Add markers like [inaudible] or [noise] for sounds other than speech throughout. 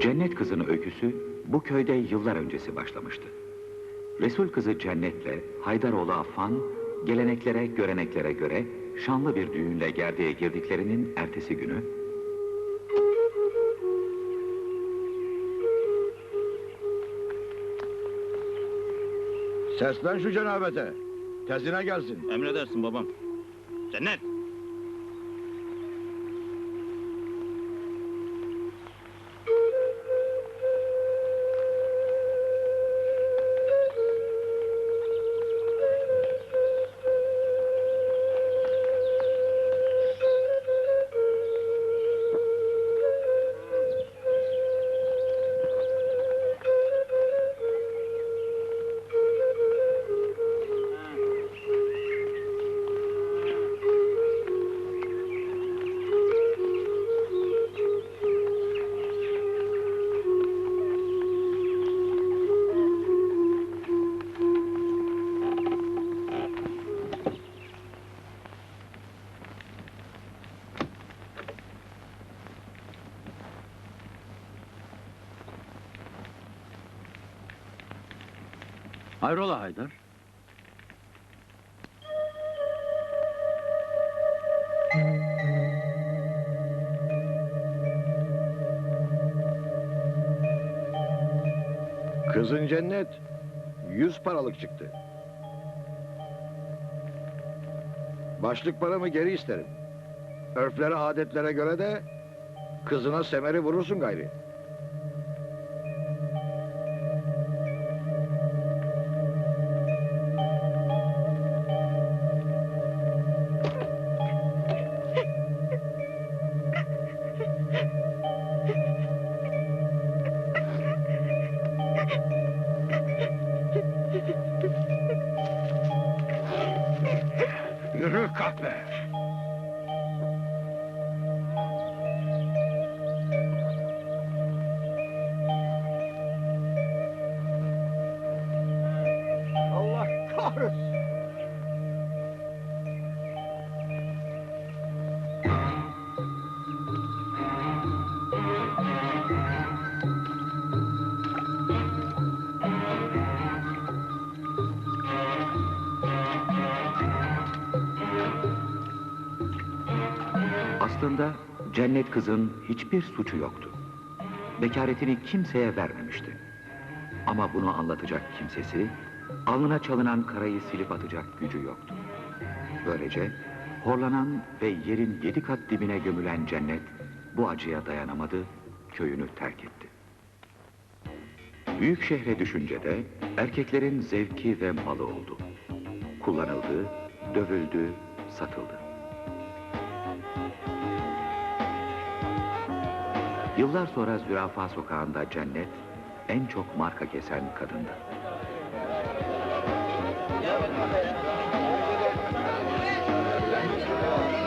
Cennet kızının öyküsü bu köyde yıllar öncesi başlamıştı. Resul kızı Cennet'le Haydaroğlu Affan, geleneklere, göreneklere göre şanlı bir düğünle gerdeğe girdiklerinin ertesi günü, Seslen şu cenabete. Tezine gelsin. Emredersin babam. Cennet. Hayrola Haydar? Kızın cennet yüz paralık çıktı. Başlık paramı geri isterim. Örflere adetlere göre de kızına semeri vurursun gayri. Aslında Cennet kızın hiçbir suçu yoktu. Bekaretini kimseye vermemişti. Ama bunu anlatacak kimsesi, alnına çalınan karayı silip atacak gücü yoktu. Böylece horlanan ve yerin yedi kat dibine gömülen Cennet bu acıya dayanamadı, köyünü terk etti. Büyük şehre düşünce de erkeklerin zevki ve malı oldu. Kullanıldı, dövüldü, satıldı. Yıllar sonra Zürafa Sokağı'nda Cennet en çok marka kesen kadındı. Thank you.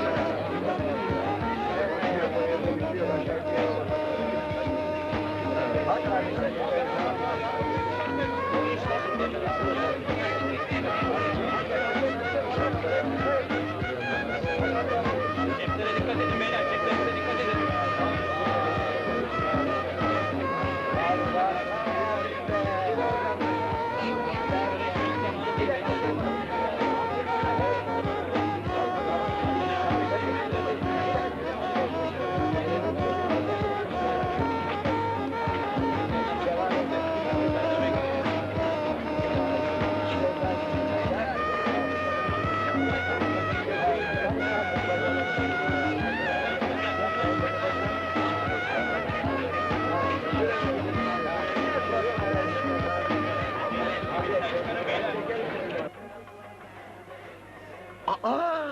Aa!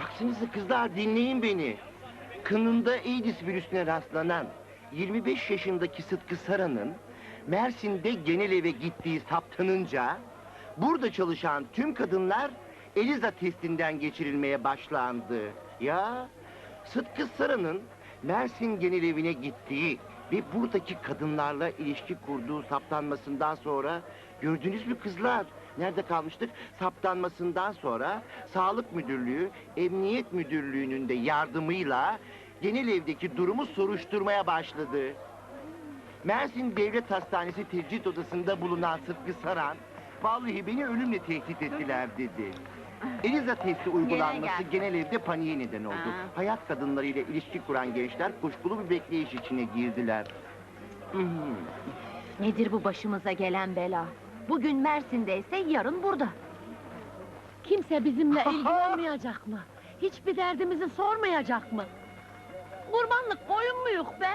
Baksanıza kızlar dinleyin beni. Kınında AIDS virüsüne rastlanan 25 yaşındaki Sıtkı Saran'ın Mersin'de genel eve gittiği saptanınca burada çalışan tüm kadınlar Eliza testinden geçirilmeye başlandı. Ya Sıtkı Saran'ın Mersin genel evine gittiği ve buradaki kadınlarla ilişki kurduğu saptanmasından sonra gördünüz mü kızlar? Nerede kalmıştık? Saptanmasından sonra Sağlık Müdürlüğü, Emniyet Müdürlüğü'nün de yardımıyla genel evdeki durumu soruşturmaya başladı. Mersin Devlet Hastanesi tecrit odasında bulunan Sıtkı Saran, vallahi beni ölümle tehdit ettiler dedi. Eliza testi uygulanması genel evde paniğe neden oldu. Aa. Hayat kadınlarıyla ilişki kuran gençler kuşkulu bir bekleyiş içine girdiler. Nedir bu başımıza gelen bela? Bugün Mersin'deyse yarın burada. Kimse bizimle [laughs] ilgilenmeyecek mı? Hiçbir derdimizi sormayacak mı? Kurbanlık koyun muyuk be?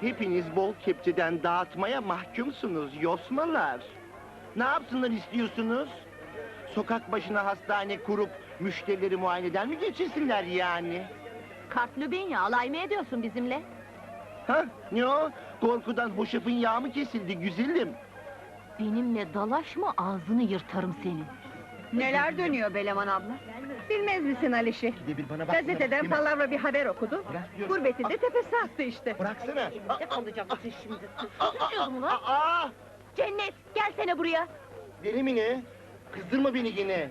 Hepiniz bol kepçeden dağıtmaya mahkumsunuz yosmalar. Ne yapsınlar istiyorsunuz? Sokak başına hastane kurup müşterileri muayeneden mi geçirsinler yani? Kartlü bin ya alay mı ediyorsun bizimle? Ha? Ne o? Korkudan hoşafın yağı mı kesildi güzelim? Benimle dalaşma ağzını yırtarım senin. Neler dönüyor Beleman abla? Bilmez misin Aliş'i? Bir de bir bana Gazeteden palavra bir haber okudu. Gurbetinde tepesi attı işte. Bıraksana. Ne kalacak bize şimdi? Aa! Cennet gelsene buraya. Deli mi ne? Kızdırma beni yine.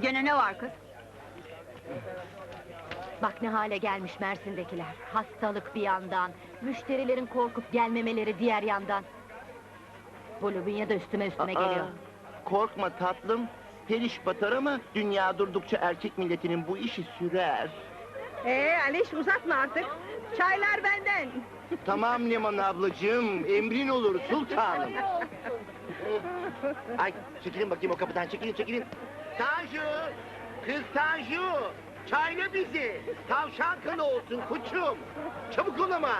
Gene ne var kız? Bak ne hale gelmiş Mersin'dekiler. Hastalık bir yandan, müşterilerin korkup gelmemeleri diğer yandan. Bu Lubinya da üstüme üstüme Aa, geliyor. Korkma tatlım. Her iş batar ama dünya durdukça erkek milletinin bu işi sürer. Ee Aliş uzatma artık. Çaylar benden. Tamam Leman ablacığım, emrin olur sultanım. Ay çekilin bakayım o kapıdan, çekilin çekilin. Tanju, kız Tanju, çayla bizi. Tavşan kanı olsun koçum. Çabuk ol ama.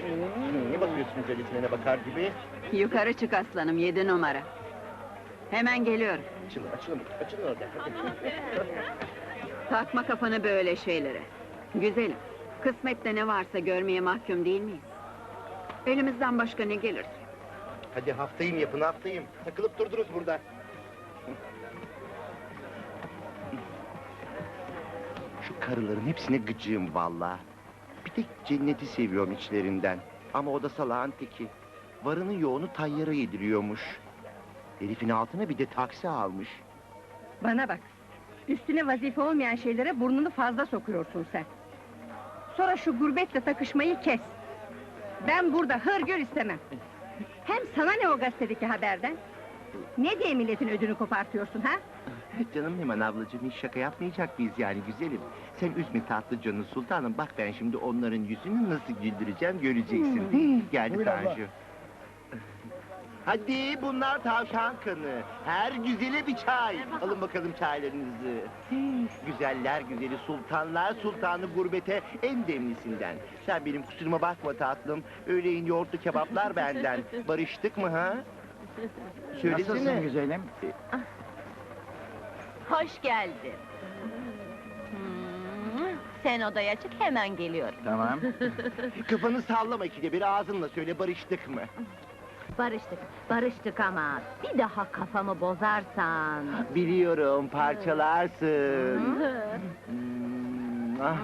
Hmm, ne bakıyorsunuz öyle sinene bakar gibi? Yukarı çık aslanım yedi numara. Hemen geliyorum. Açılın, açılın, açılın orada. [laughs] Takma kafanı böyle şeylere. Güzelim. Kısmette ne varsa görmeye mahkum değil miyiz? Elimizden başka ne gelir? Hadi haftayım yapın haftayım. Takılıp durdunuz burada. Şu karıların hepsine gıcığım valla. Bir tek cenneti seviyorum içlerinden. Ama o da salağın teki. Varını yoğunu tayyara yediriyormuş. Herifin altına bir de taksi almış. Bana bak. Üstüne vazife olmayan şeylere burnunu fazla sokuyorsun sen. Sonra şu gurbetle takışmayı kes. Ben burada hırgür istemem. Hem sana ne o gazetedeki haberden? Ne diye milletin ödünü kopartıyorsun ha? Canım hemen ablacığım hiç şaka yapmayacak mıyız yani güzelim? Sen üzme tatlı canı sultanım. Bak ben şimdi onların yüzünü nasıl güldüreceğim göreceksin. Geldi Tanju. Hadi bunlar tavşan kanı. Her güzele bir çay. Alın bakalım çaylarınızı. Güzeller güzeli sultanlar sultanı gurbete en demlisinden. Sen benim kusuruma bakma tatlım. Öğleyin yoğurtlu kebaplar benden. [laughs] Barıştık mı ha? Söylesene. güzelim? Hoş geldin. Hmm, Sen odaya çık hemen geliyorum. Tamam. [laughs] Kafanı sallama ikide bir ağzınla söyle barıştık mı? Barıştık, barıştık ama bir daha kafamı bozarsan... Biliyorum parçalarsın. [laughs] Hmm, ah.